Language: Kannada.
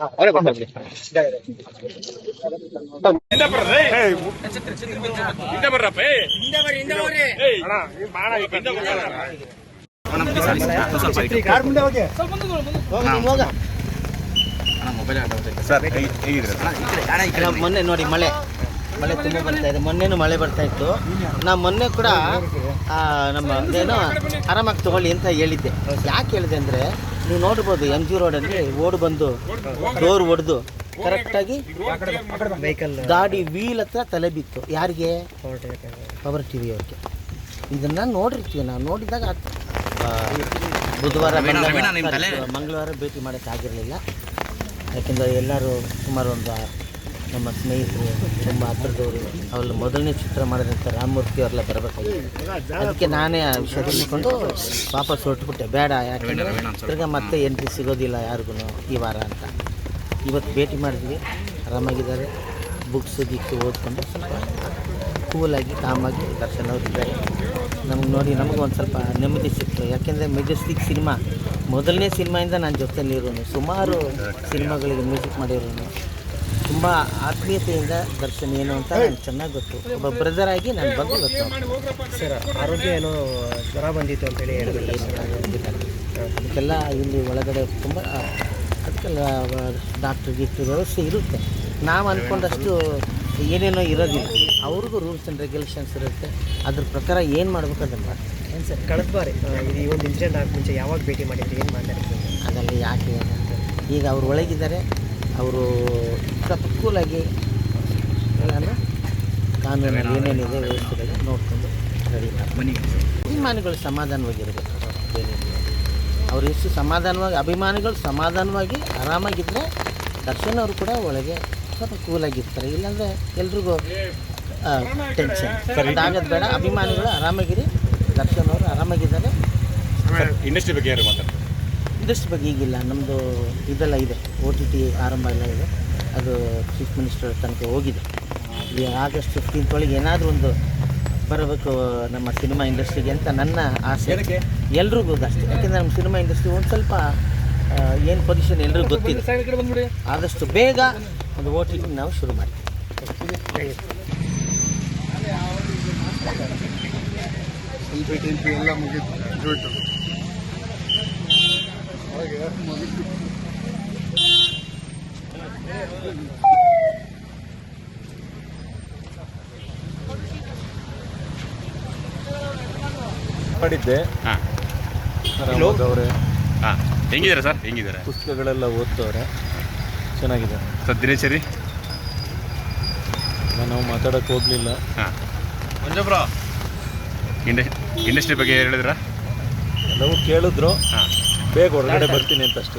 ಅವರೇ ಬರ್ತಾರೆ. ಮೊನ್ನೆ ನೋಡಿ ಮಳೆ ಮಳೆ ತುಂಬ ಬರ್ತಾ ಇದೆ ಮೊನ್ನೆನು ಮಳೆ ಬರ್ತಾ ಇತ್ತು ನಾ ಮೊನ್ನೆ ಕೂಡ ನಮ್ಮ ಏನೋ ಆರಾಮಾಗಿ ತಗೊಳ್ಳಿ ಅಂತ ಹೇಳಿದ್ದೆ ಯಾಕೆ ಹೇಳಿದೆ ಅಂದರೆ ನೀವು ನೋಡ್ಬೋದು ಎಂ ಜಿ ರೋಡಲ್ಲಿ ಓಡ್ ಬಂದು ಡೋರ್ ಒಡೆದು ಕರೆಕ್ಟಾಗಿ ಆಗಿ ಗಾಡಿ ವೀಲ್ ಹತ್ರ ತಲೆ ಬಿತ್ತು. ಯಾರಿಗೆ? ಪವರ್ ಟಿ ವಿ ಅವ್ರಿಗೆ. ಇದನ್ನ ನೋಡಿರ್ತೀವಿ ನಾವು. ನೋಡಿದಾಗ ಬುಧವಾರ ಮಂಗಳವಾರ ಭೇಟಿ ಮಾಡೋಕ್ಕಾಗಿರಲಿಲ್ಲ ಯಾಕೆಂದರೆ ಎಲ್ಲರೂ ಸುಮಾರು ಒಂದು ನಮ್ಮ ಸ್ನೇಹಿತರು ತುಂಬ ಹತ್ರದವರು ಅವ್ರಲ್ಲಿ ಮೊದಲನೇ ಚಿತ್ರ ಮಾಡಿದಂಥ ರಾಮಮೂರ್ತಿ ಅವರೆಲ್ಲ ಬರಬೇಕಾಗಿತ್ತು. ಅದಕ್ಕೆ ನಾನೇ ಆ ವಿಷಯ ತಿಳ್ಕೊಂಡು ವಾಪಸ್ ಹೊರಟುಬಿಟ್ಟೆ. ಬೇಡ ಯಾಕೆಂದರೆ ತಿರ್ಗಾ ಮತ್ತೆ ಎಂಟ್ರಿ ಸಿಗೋದಿಲ್ಲ ಯಾರಿಗೂ ಈ ವಾರ ಅಂತ. ಇವತ್ತು ಭೇಟಿ ಮಾಡಿದ್ವಿ. ಆರಾಮಾಗಿದ್ದಾರೆ. ಬುಕ್ಸ್ ಗಿಕ್ಸ್ ಓದ್ಕೊಂಡು ಸ್ವಲ್ಪ ಕೂಲಾಗಿ ಕಾಮಾಗಿ ದರ್ಶನ್ ಅವರಿದ್ದಾರೆ ಇದ್ದಾರೆ. ನಮ್ಗೆ ನೋಡಿ ನಮಗೂ ಒಂದು ಸ್ವಲ್ಪ ನೆಮ್ಮದಿ ಸಿಕ್ತು ಯಾಕೆಂದರೆ ಮೆಜೆಸ್ಟಿಕ್ ಸಿನಿಮಾ ಮೊದಲನೇ ಸಿನಿಮಾಯಿಂದ ನಾನು ಜೊತೆಯಲ್ಲಿರೋನು. ಸುಮಾರು ಸಿನಿಮಾಗಳಿಗೆ ಮ್ಯೂಸಿಕ್ ಮಾಡಿರೋನು. ತುಂಬ ಆತ್ಮೀಯತೆಯಿಂದ ದರ್ಶನ್ ಏನು ಅಂತ ನನಗೆ ಚೆನ್ನಾಗಿ ಗೊತ್ತು. ಒಬ್ಬ ಬ್ರದರ್ ಆಗಿ ನಾನು ಬಂದು ಗೊತ್ತು. ಸರ್ ಆರೋಗ್ಯ ಏನೋ ಜ್ವರ ಬಂದಿತ್ತು ಅಂತೇಳಿ ಹೇಳಿದ್ರು ಅದಕ್ಕೆಲ್ಲ ಇಲ್ಲಿ ಒಳಗಡೆ ತುಂಬ ಅದಕ್ಕೆಲ್ಲ ಡಾಕ್ಟ್ರ್ ಗೀಕ್ಟ್ರ್ ವ್ಯವಸ್ಥೆ ಇರುತ್ತೆ. ನಾವು ಅಂದ್ಕೊಂಡಷ್ಟು ಏನೇನೋ ಇರೋದಿಲ್ಲ. ಅವ್ರಿಗೂ ರೂಲ್ಸ್ ಆ್ಯಂಡ್ ರೆಗ್ಯುಲೇಷನ್ಸ್ ಇರುತ್ತೆ. ಅದ್ರ ಪ್ರಕಾರ ಏನು ಮಾಡಬೇಕು ಅದನ್ನು ಮಾಡ್ತಾರೆ. ಏನು ಸರ್ ಕಳೆದ ಬಾರಿ ಇದು ಈ ಒಂದು ಇನ್ಸಿಡೆಂಟ್ ಆಗಿ ಮುಂಚೆ ಯಾವಾಗ ಭೇಟಿ ಮಾಡಿದ್ರೆ ಏನು ಮಾತಾಡಿದ್ರು ಅದರಲ್ಲಿ ಯಾಕೆ ಈಗ ಅವ್ರು ಒಳಗಿದ್ದಾರೆ. ಅವರು ಸ್ವಲ್ಪ ಕೂಲಾಗಿ ಅಂದರೆ ಕಾನೂನಲ್ಲಿ ಏನೇನಿದೆ ವ್ಯವಸ್ಥೆಗಳು ನೋಡಿಕೊಂಡು ರೆಡಿ ಮಾಡಿ ಅಭಿಮಾನಿಗಳು ಸಮಾಧಾನವಾಗಿರಬೇಕು. ಏನಿಲ್ಲ ಅವ್ರು ಎಷ್ಟು ಸಮಾಧಾನವಾಗಿ ಅಭಿಮಾನಿಗಳು ಸಮಾಧಾನವಾಗಿ ಆರಾಮಾಗಿದ್ದರೆ ದರ್ಶನ್ ಅವರು ಕೂಡ ಒಳಗೆ ಸ್ವಲ್ಪ ಕೂಲಾಗಿರ್ತಾರೆ. ಇಲ್ಲಾಂದರೆ ಎಲ್ರಿಗೂ ಟೆನ್ಷನ್ ಅದಾಗದು ಬೇಡ ಅಭಿಮಾನಿಗಳು ಆರಾಮಾಗಿರಿ ದರ್ಶನ್ ಅವರು ಆರಾಮಾಗಿದ್ದಾರೆ ಇಂಡಸ್ಟ್ರಿ ಬಗ್ಗೆ ಯಾರು ಮಾತಾಡ್ತಾರೆ? ಇಂಡಸ್ಟ್ರಿ ಬಗ್ಗೆ ಈಗಿಲ್ಲ ನಮ್ಮದು ಇದೆಲ್ಲ ಇದೆ. ಒ ಟಿ ಟಿ ಆರಂಭ ಎಲ್ಲ ಇದೆ. ಅದು ಚೀಫ್ ಮಿನಿಸ್ಟರ್ ತನಕ ಹೋಗಿದೆ. ಈ ಆಗಸ್ಟ್ ಫಿಫ್ಟೀನ್ತ್ ಒಳಗೆ ಏನಾದರೂ ಒಂದು ಬರಬೇಕು ನಮ್ಮ ಸಿನಿಮಾ ಇಂಡಸ್ಟ್ರಿಗೆ ಅಂತ ನನ್ನ ಆಸೆ. ಎಲ್ರಿಗೂ ಅಷ್ಟೇ. ಯಾಕೆಂದರೆ ನಮ್ಮ ಸಿನಿಮಾ ಇಂಡಸ್ಟ್ರಿ ಒಂದು ಸ್ವಲ್ಪ ಏನು ಪೊಸಿಷನ್ ಎಲ್ರಿಗೂ ಗೊತ್ತಿದೆ ಆದಷ್ಟು ಬೇಗ ಒಂದು ಓ ಟಿ ಟಿ ನಾವು ಶುರು ಮಾಡ್ತೀವಿ. ಎಲ್ಲ ಮುಗಿತು. ಮಾಡಿದ್ದೆ. ಅವರೇ ಹಾಂ. ಹೆಂಗಿದ್ದಾರೆ ಸರ್? ಹೆಂಗಿದ್ದಾರೆ? ಪುಸ್ತಕಗಳೆಲ್ಲ ಓದ್ತವ್ರೆ. ಚೆನ್ನಾಗಿದೆ. ಸರ್ ದಿನೇಶರಿ ನಾವು ಮಾತಾಡಕ್ಕೆ ಹೋಗಲಿಲ್ಲ. ಹಾಂ. ಮಂಜಬ್ರ ಇಂಡಸ್ಟ್ರಿ ಬಗ್ಗೆ ಹೇಳಿದ್ರ? ಎಲ್ಲವೂ ಕೇಳಿದ್ರು. ಹಾಂ. ಬೇಗ ಹೊರಗಡೆ ಬರ್ತೀನಿ ಅಂತ ಅಷ್ಟೇ